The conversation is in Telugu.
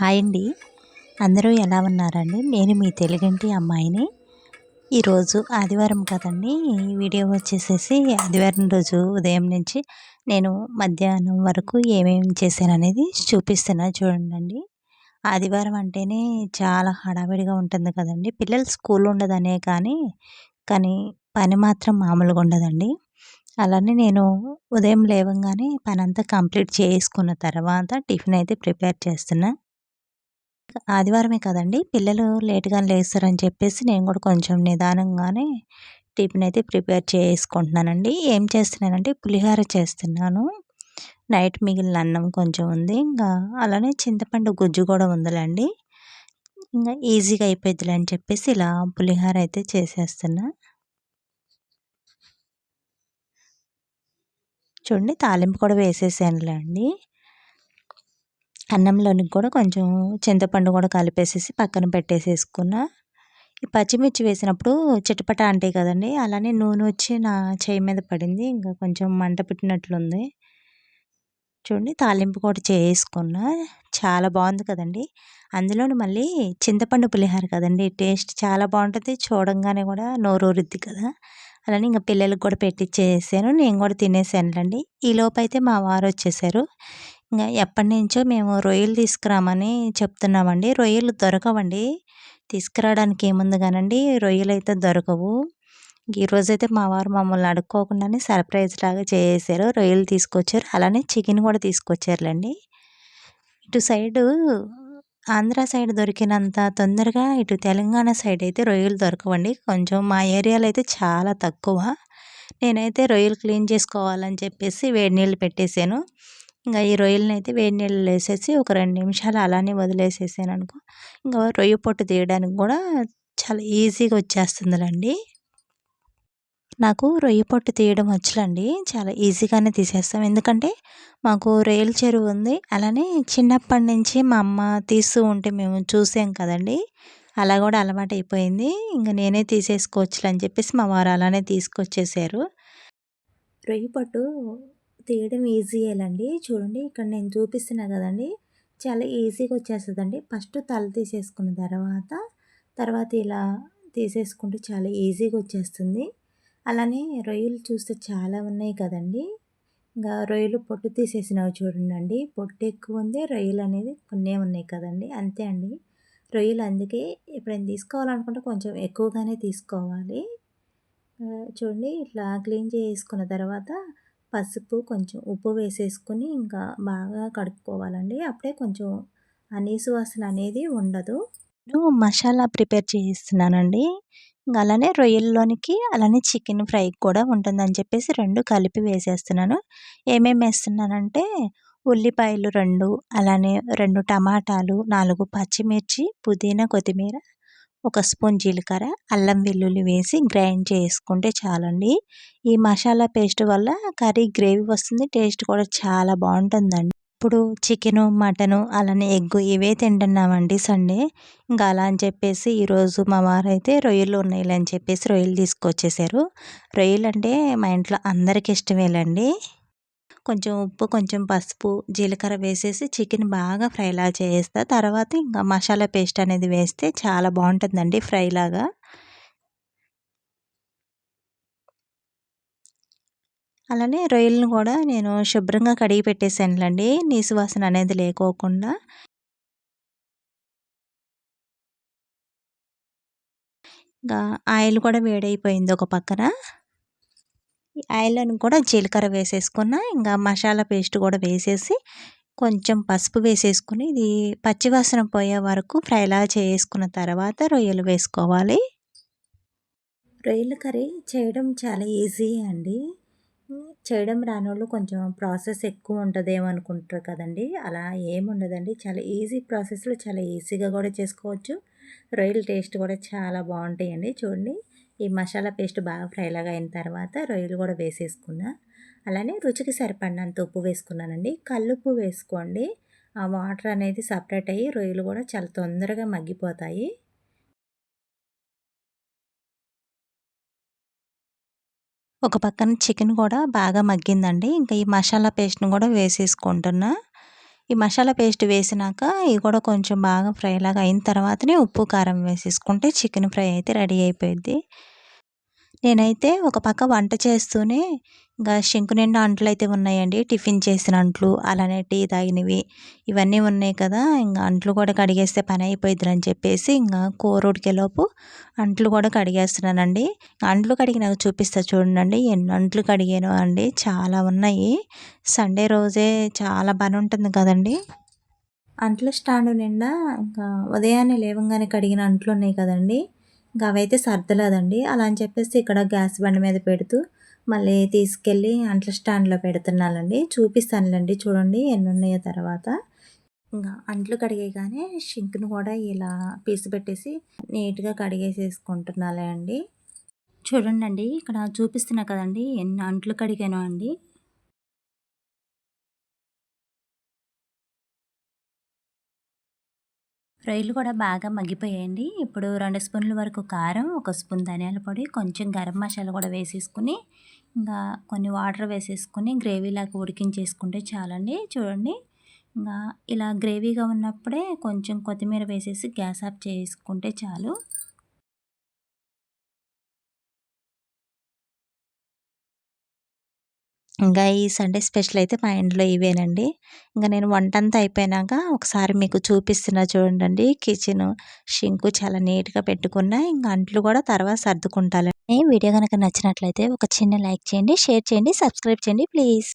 హాయ్ అండి. అందరూ ఎలా ఉన్నారండి? నేను మీ తెలుగింటి అమ్మాయిని. ఈరోజు ఆదివారం కదండి. ఈ వీడియో వచ్చేసేసి ఆదివారం రోజు ఉదయం నుంచి నేను మధ్యాహ్నం వరకు ఏమేమి చేశాను అనేది చూపిస్తున్నా చూడండి ఆదివారం అంటేనే చాలా హడావిడిగా ఉంటుంది కదండి. పిల్లలు స్కూల్ ఉండదనే కానీ కానీ పని మాత్రం మామూలుగా ఉండదండి. అలానే నేను ఉదయం లేవగానే పని అంతా కంప్లీట్ చేసుకున్న తర్వాత టిఫిన్ అయితే ప్రిపేర్ చేస్తున్నా. ఆదివారమే కదండి. పిల్లలు లేట్గా లేస్తారని చెప్పేసి నేను కూడా కొంచెం నిదానంగానే టిఫిన్ అయితే ప్రిపేర్ చేసుకుంటున్నానండి. ఏం చేస్తున్నానంటే పులిహోర చేస్తున్నాను. నైట్ మిగిలిన అన్నం కొంచెం ఉంది. ఇంకా అలానే చింతపండు గుజ్జు కూడా ఉందిలేండి. ఇంకా ఈజీగా అయిపోద్దిలే అని చెప్పేసి ఇలా పులిహోర అయితే చేసేస్తున్నా. చూడండి తాలింపు కూడా వేసేసానులే అండి అన్నంలోనికి కూడా కొంచెం చింతపండు కూడా కలిపేసేసి పక్కన పెట్టేసేసుకున్న. ఈ పచ్చిమిర్చి వేసినప్పుడు చిటపట అంటాయి కదండి అలానే నూనె వచ్చి నా చేయి మీద పడింది ఇంకా కొంచెం మంట పెట్టినట్లుంది. చూడండి తాలింపు కూడా చేసుకున్న చాలా బాగుంది కదండి. అందులోని మళ్ళీ చింతపండు పులిహార కదండి టేస్ట్ చాలా బాగుంటుంది చూడంగానే కూడా నోరూరుద్ది కదా. అలానే ఇంకా పిల్లలకు కూడా పెట్టించేసాను నేను కూడా తినేసానులేండి. ఈ లోపైతే మా వారు వచ్చేసారు. ఎప్పటి నుంచో మేము రొయ్యలు తీసుకురామని చెప్తున్నామండి. రొయ్యలు దొరకవండి. తీసుకురావడానికి ఏముంది కానండి రొయ్యలు అయితే దొరకవు ఈరోజైతే మా వారు మమ్మల్ని అడుక్కోకుండానే సర్ప్రైజ్ లాగా చేసారు రొయ్యలు తీసుకొచ్చారు. అలానే చికెన్ కూడా తీసుకొచ్చారులేండి. ఇటు సైడు ఆంధ్ర సైడ్ దొరికినంత తొందరగా ఇటు తెలంగాణ సైడ్ అయితే రొయ్యలు దొరకవండి. కొంచెం మా ఏరియాలో అయితే చాలా తక్కువ. నేనైతే రొయ్యలు క్లీన్ చేసుకోవాలని చెప్పేసి వేడి నీళ్ళు పెట్టేశాను. ఇంకా ఈ రొయ్యలని అయితే వేడి నీళ్ళు వేసేసి ఒక రెండు నిమిషాలు అలానే వదిలేసేసాను అనుకో. ఇంకా రొయ్య పొట్టు తీయడానికి కూడా చాలా ఈజీగా వచ్చేస్తుందిలండి. నాకు రొయ్య పొట్టు తీయడం వచ్చులండి చాలా ఈజీగానే తీసేస్తాం. ఎందుకంటే మాకు రొయ్యల చెరువు ఉంది. అలానే చిన్నప్పటి నుంచి మా అమ్మ తీస్తూ ఉంటే మేము చూసాం కదండి. అలా కూడా అలవాటు అయిపోయింది. ఇంకా నేనే తీసేసుకోవచ్చులని చెప్పేసి మా వారు అలానే తీసుకొచ్చేసారు. రొయ్య పొట్టు తీయడం ఈజీయేలండి చూడండి ఇక్కడ నేను చూపిస్తున్నా కదండి. చాలా ఈజీగా వచ్చేస్తుందండి. ఫస్ట్ తల తీసేసుకున్న తర్వాత తర్వాత ఇలా తీసేసుకుంటే చాలా ఈజీగా వచ్చేస్తుంది. అలానే రొయ్యలు చూస్తే చాలా ఉన్నాయి కదండి. ఇంకా రొయ్యలు పొట్టు తీసేసినవి చూడండి పొట్టు ఎక్కువ ఉంది రొయ్యలు అనేది కొన్ని ఉన్నాయి కదండి. అంతే అండి. రొయ్యలు అందుకే ఎప్పుడైనా తీసుకోవాలనుకుంటే కొంచెం ఎక్కువగానే తీసుకోవాలి. చూడండి ఇట్లా క్లీన్ చేసుకున్న తర్వాత పసుపు కొంచెం ఉప్పు వేసేసుకుని ఇంకా బాగా కడుక్కోవాలండి. అప్పుడే కొంచెం అనీసు వాసన అనేది ఉండదు. నేను మసాలా ప్రిపేర్ చేస్తున్నానండి. ఇంకా అలానే రొయ్యల్లోనికి అలానే చికెన్ ఫ్రై కూడా ఉంటుందని చెప్పేసి రెండు కలిపి వేసేస్తున్నాను. ఏమేమి వేస్తున్నానంటే ఉల్లిపాయలు రెండు అలానే రెండు టమాటాలు నాలుగు పచ్చిమిర్చి పుదీనా కొత్తిమీర ఒక స్పూన్ జీలకర్ర అల్లం వెల్లుల్లి వేసి గ్రైండ్ చేసుకుంటే చాలండి. ఈ మసాలా పేస్ట్ వల్ల కర్రీ గ్రేవీ వస్తుంది టేస్ట్ కూడా చాలా బాగుంటుందండి. ఇప్పుడు చికెను మటను అలానే ఎగ్ ఇవే తింటున్నామండి సండే. ఇంకా అలా అని చెప్పేసి ఈరోజు మా వారు అయితే రొయ్యలు ఉన్నాయి అని చెప్పేసి రొయ్యలు తీసుకొచ్చేసారు. రొయ్యలు అంటే మా ఇంట్లో అందరికి ఇష్టమేలండి. కొంచెం ఉప్పు కొంచెం పసుపు జీలకర్ర వేసేసి చికెన్ బాగా ఫ్రైలా చేస్తా తర్వాత ఇంకా మసాలా పేస్ట్ అనేది వేస్తే చాలా బాగుంటుందండి ఫ్రైలాగా అలానే రొయ్యలను కూడా నేను శుభ్రంగా కడిగి పెట్టేశానులండి నీసు వాసన అనేది లేకోకుండా. ఇంకా ఆయిల్ కూడా వేడైపోయింది ఒక పక్కన. ఆయిల్లోని కూడా జీలకర్ర వేసేసుకున్న ఇంకా మసాలా పేస్ట్ కూడా వేసేసి కొంచెం పసుపు వేసేసుకుని ఇది పచ్చివాసన పోయే వరకు ఫ్రైలా చేసుకున్న తర్వాత రొయ్యలు వేసుకోవాలి. రొయ్యల కర్రీ చేయడం చాలా ఈజీ అండి. చేయడం రానోళ్ళు కొంచెం ప్రాసెస్ ఎక్కువ ఉంటుందేమో అనుకుంటారు కదండి. అలా ఏముండదండి చాలా ఈజీ ప్రాసెస్లో చాలా ఈజీగా కూడా చేసుకోవచ్చు. రొయ్యల టేస్ట్ కూడా చాలా బాగుంటాయండి. చూడండి. ఈ మసాలా పేస్ట్ బాగా ఫ్రైలాగా అయిన తర్వాత రొయ్యలు కూడా వేసేసుకున్నా. అలానే రుచికి సరిపడినంత ఉప్పు వేసుకున్నానండి. కల్లుప్పు వేసుకోండి. ఆ వాటర్ అనేది సపరేట్ అయ్యి రొయ్యలు కూడా చాలా తొందరగా మగ్గిపోతాయి. ఒక పక్కన చికెన్ కూడా బాగా మగ్గిందండి. ఇంకా ఈ మసాలా పేస్ట్ని కూడా వేసేసుకుంటున్నా. ఈ మసాలా పేస్ట్ వేసినాక ఇవి కూడా కొంచెం బాగా ఫ్రై లాగా అయిన తర్వాతనే ఉప్పు కారం వేసేసుకుంటే చికెన్ ఫ్రై అయితే రెడీ అయిపోయింది నేనైతే ఒక పక్క వంట చేస్తూనే ఇంకా శంకు నిండా అంట్లు అయితే ఉన్నాయండి. టిఫిన్ చేసిన అంట్లు అలానే టీ తాగినవి ఇవన్నీ ఉన్నాయి కదా ఇంకా అంట్లు కూడా కడిగేస్తే పని అయిపోయిద్దని అని చెప్పేసి ఇంకా కూర ఉడికేలోపు అంట్లు కూడా కడిగేస్తున్నానండి. అంట్లు కడిగినాక చూపిస్తా చూడండి ఎన్ని అంట్లు కడిగాను అండి చాలా ఉన్నాయి. సండే రోజే చాలా పని ఉంటుంది కదండి. అంట్ల స్టాండ్ నిండా ఇంకా ఉదయాన్నే లేవంగానే కడిగిన అంట్లు ఉన్నాయి కదండి. ఇంకా అవైతే సర్దలేదండి. అలా అని చెప్పేసి ఇక్కడ గ్యాస్ బండి మీద పెడుతూ మళ్ళీ తీసుకెళ్ళి అంట్ల స్టాండ్లో పెడుతున్నానండి. చూపిస్తానులేండి చూడండి ఎన్ని ఉన్నాయో తర్వాత. ఇంకా అంట్లు కడిగేగానే షింక్ను కూడా ఇలా పీసు పెట్టేసి నీట్గా కడిగేసేసుకుంటున్నాలే అండి. చూడండి ఇక్కడ చూపిస్తున్నా కదండి ఎన్ని అంట్లు కడిగాను అండి. రొయ్యలు కూడా బాగా మగ్గిపోయాయండి. ఇప్పుడు రెండు స్పూన్ల వరకు కారం ఒక స్పూన్ ధనియాల పొడి కొంచెం గరం మసాలా కూడా వేసేసుకుని ఇంకా కొన్ని వాటర్ వేసేసుకుని గ్రేవీలాగా ఉడికించేసుకుంటే చాలండి. చూడండి ఇంకా ఇలా గ్రేవీగా ఉన్నప్పుడే కొంచెం కొత్తిమీర వేసేసి గ్యాస్ ఆఫ్ చేసుకుంటే చాలు. ఇంకా ఈ సండే స్పెషల్ అయితే మా ఇంట్లో ఇవేనండి. ఇంకా నేను వంట అంతా అయిపోయినాక ఒకసారి మీకు చూపిస్తున్నా చూడండి కిచెన్ షింకు చాలా నీట్గా పెట్టుకున్నా ఇంకా అంట్లు కూడా తర్వాత సర్దుకుంటాను వీడియో కనుక నచ్చినట్లయితే ఒక చిన్న లైక్ చేయండి షేర్ చేయండి సబ్స్క్రైబ్ చేయండి ప్లీజ్.